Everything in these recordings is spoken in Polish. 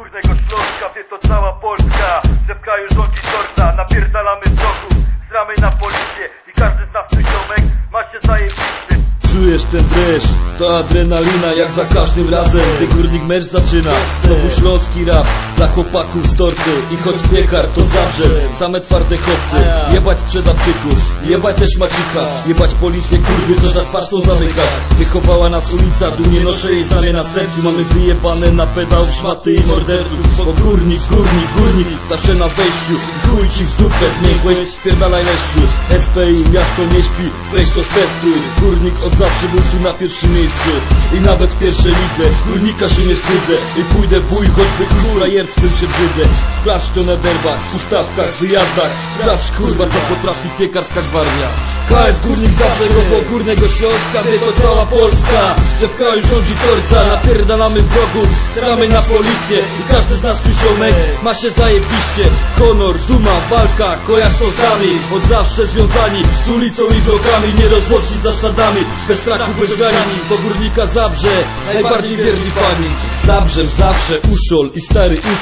górnik zawsze go pokórnego Śląska Wie to cała Polska. W kraju rządzi torta Napierdalamy wrogów Zramy na policję I każdy z nas tu ziomek Ma się zajebiście Czujesz ten dreszcz, to adrenalina jak za każdym razem Gdy górnik mecz zaczyna, znowu śląski rap Dla chłopaków z torcy i choć piekar to zawsze Same twarde chłopcy, jebać sprzedawczyków Jebać też macicha, jebać policję kurwy Co za twarz są zamykać. Wychowała nas ulica, dumnie noszę jej znamię na sercu. Mamy wyjebane na pedał szmaty i morderców. Bo górnik, górnik, górnik, zawsze na wejściu. Chuj ci w dupę zmiękłeś, spierdalaj leszczu. SPI, miasto nie śpi, weź to stestuj Górnik od zawsze był tu na pierwszym miejscu. I nawet w pierwszej lidze, górnika się nie wstydzę. I pójdę bój, choćby kurwa jerstwem się brzydzę Sprawdź to na derbach, ustawkach, wyjazdach. Sprawdź kurwa co potrafi piekarska gwardia. KS Górnik zawsze go górnego Śląska Wie to cała Polska, że w kraju rządzi torca Napierdalamy wrogów, stramy na policję I każdy z nas tu ma się zajebiście. Honor, duma, walka, kojarz to z nami. Od zawsze związani z ulicą i blokami Nie rozłączni z zasadami, bez strachu, bez granic Do górnika Zabrze, najbardziej wierni pani Zabrzem zawsze Uszol i stary Uszol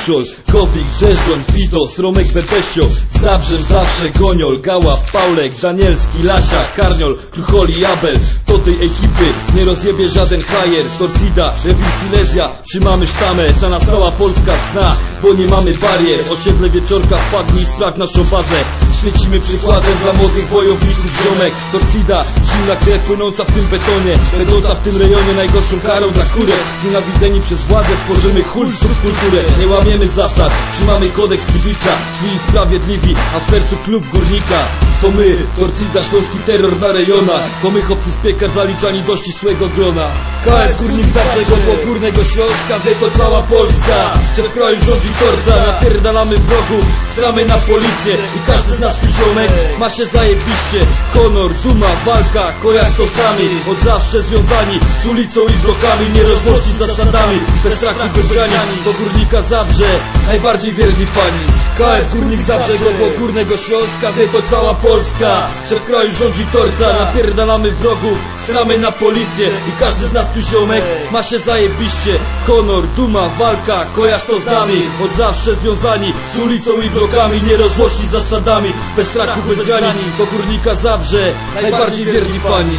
Kowik, Rzeżon, Fidos, Romek Bebesio Z Zabrzem zawsze Goniol, Gała, Paulek, Danielski, Lasia, Karniol, Krucholi, Abel To tej ekipy nie rozjebie żaden hajer Torcida, Rewil Silesia, trzymamy sztamę Za nas cała Polska zna, bo nie mamy barier. Osiedle Wieczorka wpadnij sprawdź naszą bazę Świecimy przykładem dla młodych wojowników ziomek. Torcida, zimna krew płynąca w tym betonie. Będąca w tym rejonie najgorszą karą dla kurek. Nienawidzeni przez władzę tworzymy hul subkulturę Nie łamiemy zasad, trzymamy kodeks kibica Drzwi i sprawiedliwi, a w sercu klub górnika. To my, Torcida, śląski terror na rejonach. To my chłopcy z piekar zaliczani do ścisłego grona. KS Górnik zawsze go górnego Śląska Wie to cała Polska, że w kraju rządzi torca Napierdalamy wrogów, stramy na policję I każdy z nas tu ziomek. Ma się zajebiście Honor, duma, walka, kojarz to z nami Od zawsze związani z ulicą i blokami Nie rozłączyć z zasadami, bez strachu, bez Do górnika Zabrze, najbardziej wierni pani KS Górnik Zabrze go górnego Śląska Wie to cała Polska, w kraju rządzi torca Napierdalamy wrogów, stramy na policję I każdy z nas tu ziomek ma się zajebiście. Honor, duma, walka, kojarz to z nami. Od zawsze związani z ulicą i blokami Nie rozłączyć z zasadami, bez strachu, bez granic Do górnika Zabrze, najbardziej wierni pani